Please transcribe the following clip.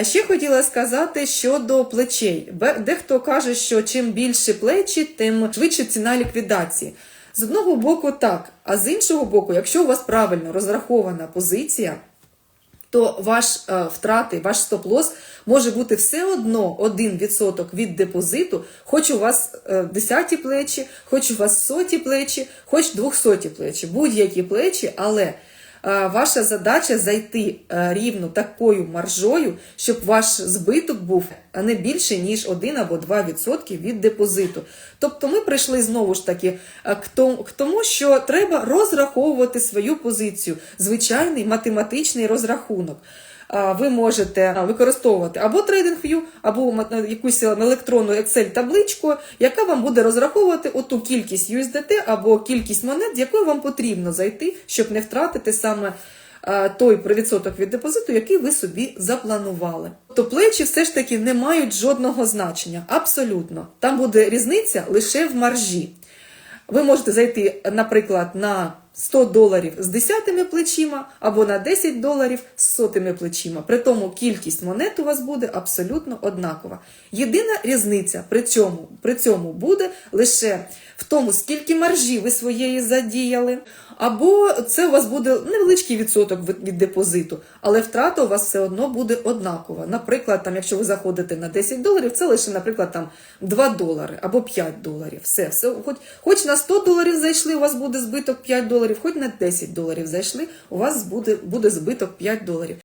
Ще хотіла сказати щодо плечей. Дехто каже, що чим більше плечі, тим швидше ціна ліквідації. З одного боку, так, а з іншого боку, якщо у вас правильно розрахована позиція, то ваш е, втрати, ваш стоп-лос може бути все одно 1% від депозиту, хоч у вас е, десяті плечі, хоч у вас соті плечі, хоч двохсоті плечі, будь-які плечі, але ваша задача зайти е, рівно такою маржою, щоб ваш збиток був не більше, ніж 1 або 2% від депозиту. Тобто ми прийшли знову ж таки е, к тому, що треба розраховувати свою позицію, звичайний математичний розрахунок. А, Ви можете використовувати або TradingView, або якусь електронну Excel-табличку, яка вам буде розраховувати оту кількість USDT або кількість монет, з якою вам потрібно зайти, щоб не втратити саме той відсоток від депозиту, який ви собі запланували. То плечі все ж таки не мають жодного значення. Абсолютно. Там буде різниця лише в маржі. Ви можете зайти, наприклад, на 100 доларів з десятими плечима або на 10 доларів з сотими плечима. При тому кількість монет у вас буде абсолютно однакова. Єдина різниця при цьому, при цьому буде лише в тому, скільки маржі ви своєї задіяли, або це у вас буде невеличкий відсоток від, депозиту, але втрата у вас все одно буде однакова. Наприклад, там, якщо ви заходите на 10 доларів, це лише, наприклад, там 2 долари або 5 доларів. Все, все. Хоч, хоч на 100 доларів зайшли, у вас буде збиток 5 доларів, хоч на 10 доларів зайшли, у вас буде, буде збиток 5 доларів.